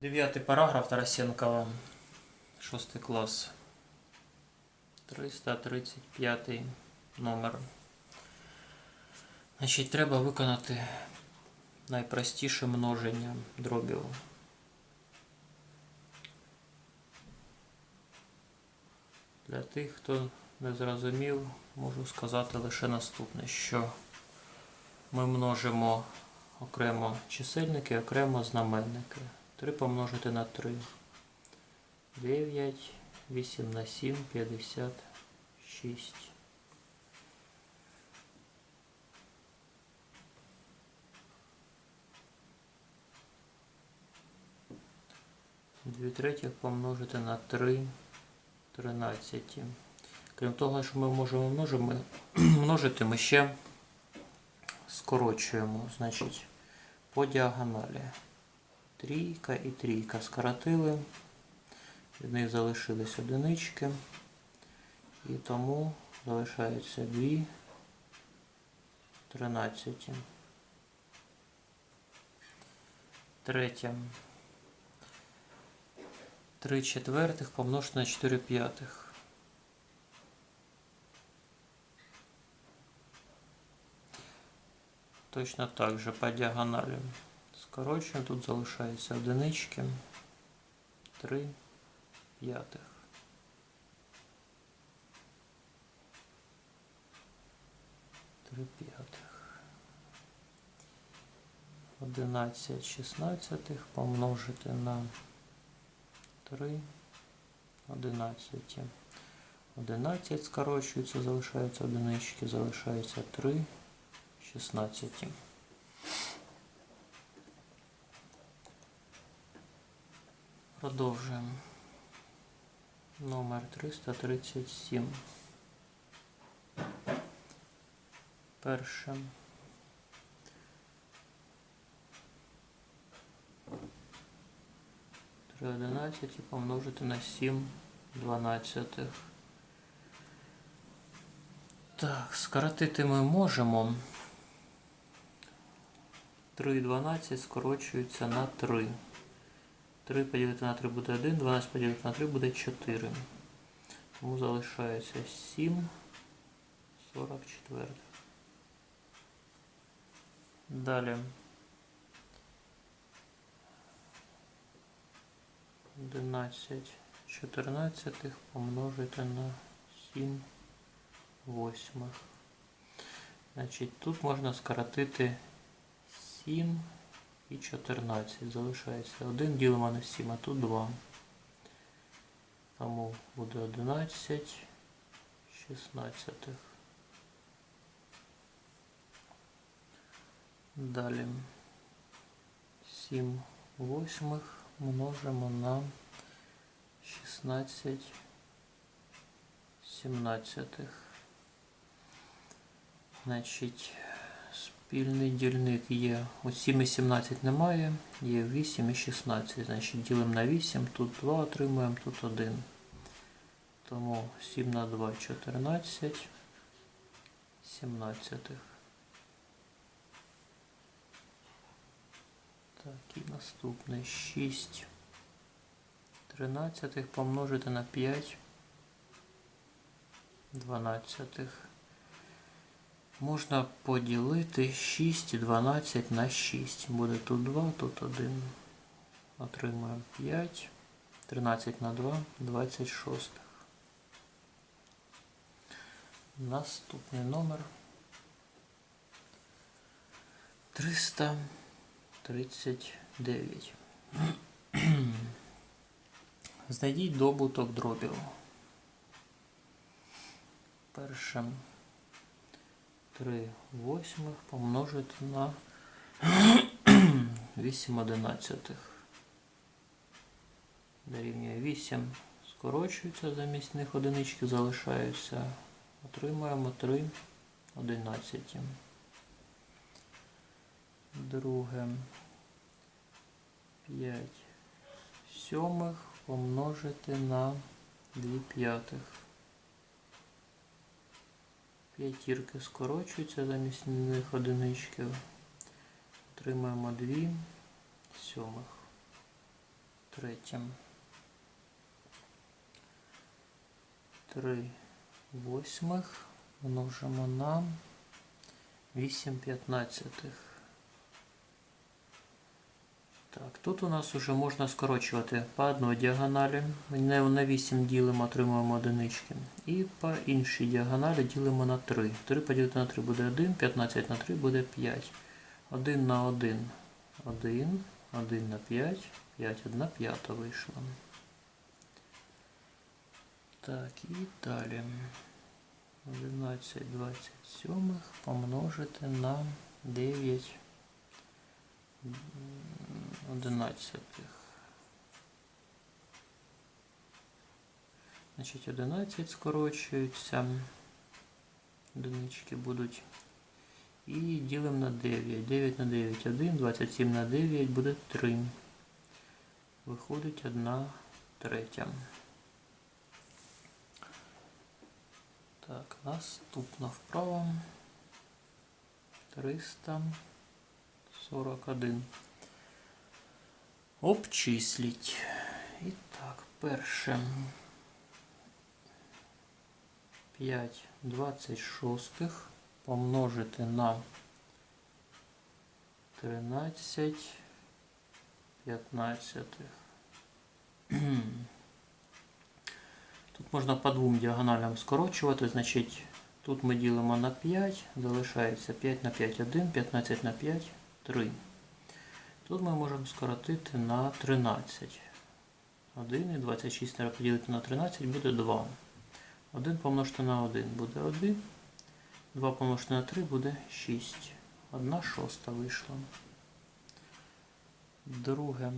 Дев'ятий параграф Тарасенкова, шостий клас. 335 номер. Значить, треба виконати найпростіше множення дробів. Для тих, хто не зрозумів, можу сказати лише наступне, що ми множимо окремо чисельники, окремо знаменники. 3 помножити на 3. 9, 8 на 7, 56. Дві третіх помножити на 3, 13. Крім того, що ми можемо множити, ми ще скорочуємо, значить, по діагоналі. Трійка і трійка скоротили. Від них залишились одинички. І тому залишаються дві 13. Третє. 3 четвертих помножити на 4 п'ятих. Точно так же по діагоналі. Скорочуємо, тут залишаються одинички. 3 п'ятих. Три п'ятих. 11 шістнадцятих помножити на 3 11. 11 скорочується, залишаються одинички, залишається 3 16. Продовжуємо. Номер 337. Перше. Три одинадцяті помножити на 7 дванадцятих. Так, скоротити ми можемо. 3 12 скорочується на 3. 3 поділити на 3 буде 1, 12 поділити на 3 буде 4. Тому залишається 7 44. Далі. 11 14 помножити на 7 восьмих. Значить, тут можна скоротити 7 і 14. Залишається 1 ділимо на 7, а тут 2. Тому буде 11 16. Далі 7 восьмих множимо на 16 17. Значить, спільний дільник є. У 7 і 17 немає, є 8 і 16. Значить, ділимо на 8, тут 2 отримуємо, тут 1. Тому 7 на 2 14 17. Так, і наступне 6 13 помножити на 5 12. Можна поділити 6 і 12 на 6. Буде тут 2, тут 1. Отримаємо 5. 13 на 2, 26. Наступний номер 339. Знайдіть добуток дробів. Перше 3 восьмих помножити на 8 одинадцятих. Дорівнює 8. Скорочується замість них одинички залишаються. Отримаємо 3 одинадцяті. Друге 5 сьомих помножити на 2 п'ятих. П'ятірки скорочуються замість них одинички. Отримаємо дві сьомих. третім. Три восьмих множимо на вісім п'ятнадцятих. Так, тут у нас вже можна скорочувати по одній діагоналі. На 8 ділимо, отримуємо одинички. І по іншій діагоналі ділимо на 3. 3 поділити на 3 буде 1, 15 на 3 буде 5. 1 на 1 1, 1 на 5, 5, 1 п'ята вийшла. Так, і далі. 11 27 помножити на 9 одинадцятих. Значить, 11 скорочується. Одинички будуть. І ділимо на 9. 9 на 9 1, 27 на 9 буде 3. Виходить 1 третя. Так, наступна вправа. 341. Обчисліть. І так, перше. 5 26 помножити на 13 15. Тут можна по двом діагоналям скорочувати, значить тут ми ділимо на 5, залишається 5 на 5 1, 15 на 5 3. Тут ми можемо скоротити на 13. 1 і 26 треба поділити на 13 буде 2. 1 помножити на 1 буде 1. 2 помножити на 3 буде 6. 1 шоста вийшла. Друге.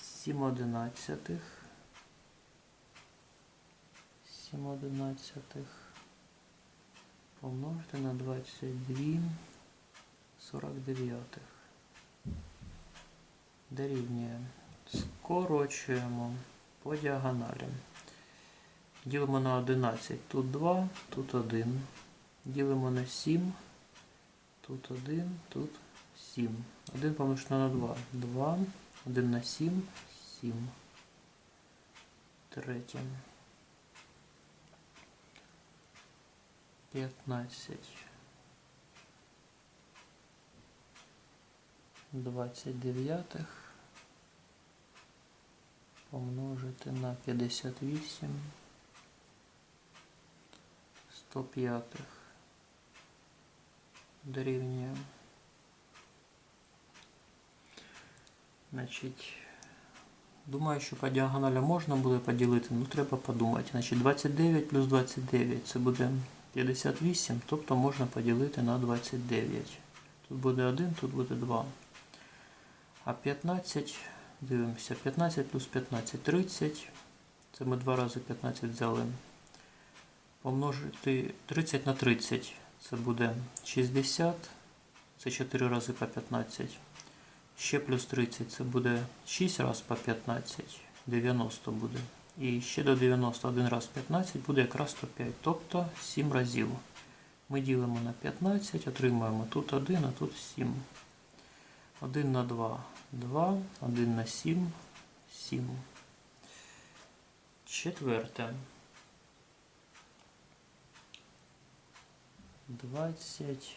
7 одинадцятих. 7 одинадцятих. Помножити на 22 49. Дорівнює. Скорочуємо по діагоналі. Ділимо на 11. Тут 2, тут 1. Ділимо на 7. Тут 1, тут 7. 1 помножити на 2. 2. 1 на 7. 7. Третє. 15. 29 помножити на 58 105 дорівнює. Значить, думаю, що по діагоналі можна буде поділити, ну треба подумати. Значить, 29 плюс 29 це буде 58, тобто можна поділити на 29. Тут буде 1, тут буде 2. А 15, дивимося, 15 плюс 15 30. Це ми два рази 15 взяли. Помножити 30 на 30. Це буде 60. Це 4 рази по 15. Ще плюс 30 це буде 6 разів по 15. 90 буде. І ще до 90 один раз 15 буде якраз 105. Тобто 7 разів. Ми ділимо на 15, отримуємо тут 1, а тут 7. 1 на 2 2, 1 на 7 7. Четверте. 20,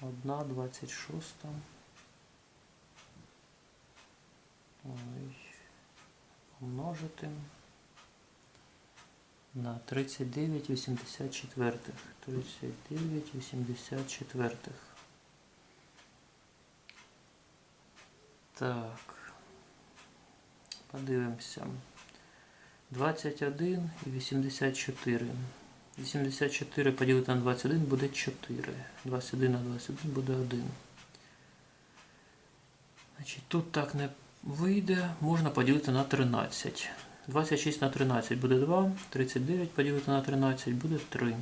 1, 26. Ой. Помножити на 39 84. 39 84. Так. Подивимося. 21 і 84. 84 поділити на 21 буде 4. 21 на 21 буде 1. Значить, тут так не вийде. Можна поділити на 13. 26 на 13 буде 2. 39 поділити на 13 буде 3.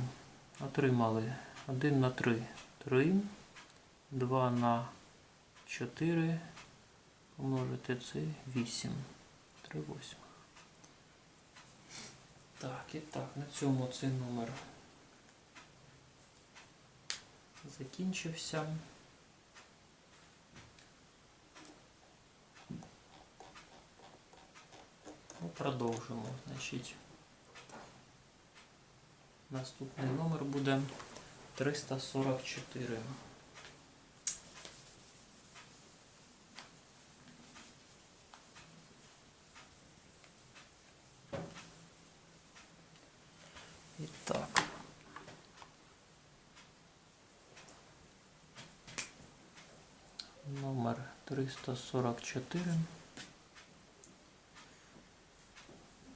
Отримали 1 на 3 3. 2 на 4. Помножити це 8. 3 восьмих. Так, і так, на цьому цей номер закінчився. продовжимо. Значить, наступний номер буде 344. І так. Номер 344.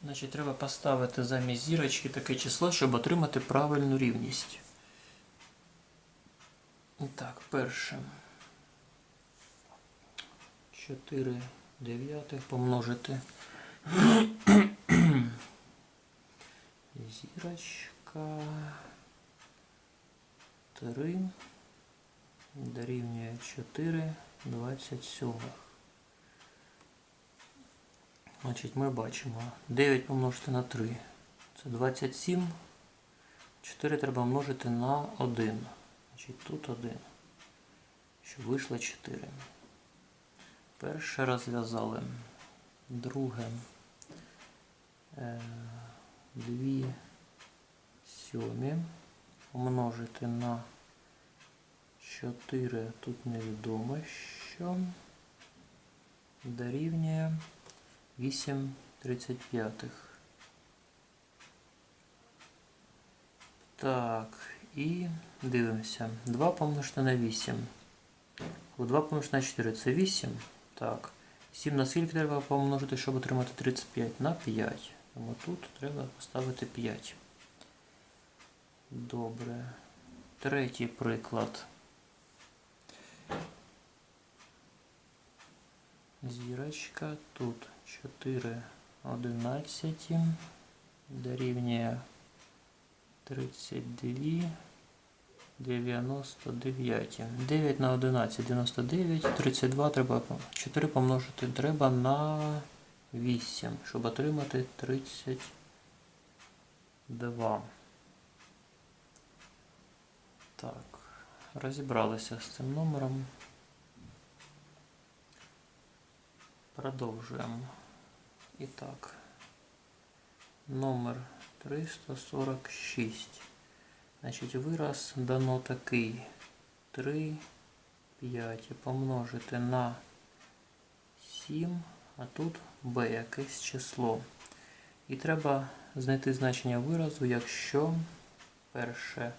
Значить, треба поставити замість зірочки таке число, щоб отримати правильну рівність. Так, перше. 4 дев'ятих помножити. Зірочка. 3 дорівнює 4 27. Значить, ми бачимо 9 помножити на 3. Це 27. 4 треба множити на 1. Значить, тут 1. Щоб вийшло 4. Перше розв'язали. Друге. 2 сьомі помножити на 4, тут невідомо що. Дорівнює 8 35. Так, і дивимося. 2 помножити на 8. 2 помножити на 4 це 8. Так. 7 на скільки треба помножити, щоб отримати 35? На 5. Тому тут треба поставити 5. Добре. Третій приклад. Зірочка. Тут 4 11 дорівнює 32 99. 9 на 11 99. 32 треба 4 помножити треба на 8, щоб отримати 32. Так, розібралися з цим номером. Продовжуємо. І так, номер 346. Значить, вираз дано такий 3, 5 помножити на 7, а тут b якесь число. І треба знайти значення виразу, якщо перше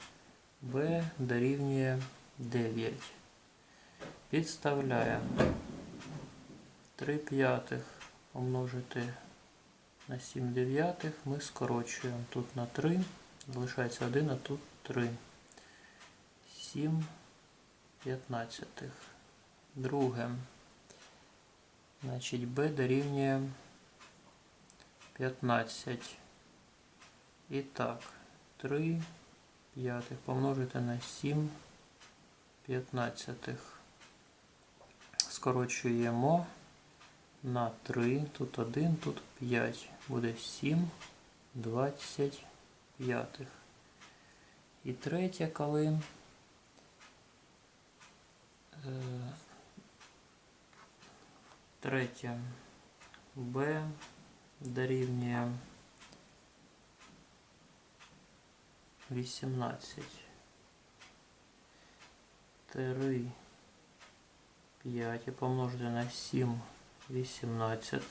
b дорівнює 9. Підставляємо 3 п'ятих помножити на 7 дев'ятих ми скорочуємо тут на 3, залишається 1, а тут 3. 7 п'ятнадцятих. Друге. Значить, b дорівнює 15. І так, 3 п'ятих помножити на 7 п'ятнадцятих. Скорочуємо на 3, тут 1, тут 5. Буде 7 25. І третє, коли е, третє b дорівнює 18. 3 5 і помножити на 7 18.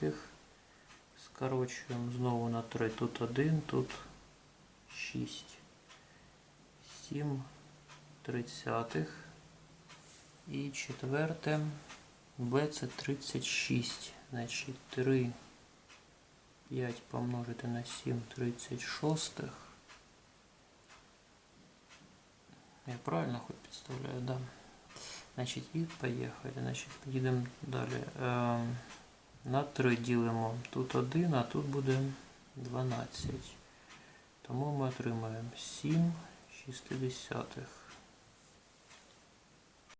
Скорочуємо знову на 3. Тут 1, тут 6. 7 тридцятих. І четверте. b це 36. Значить 3 5 помножити на 7 36. Я правильно хоч підставляю, да. Значить, і поїхали. Значить, їдемо далі. Е, на 3 ділимо тут 1, а тут буде 12. Тому ми отримаємо 7 шістдесятих.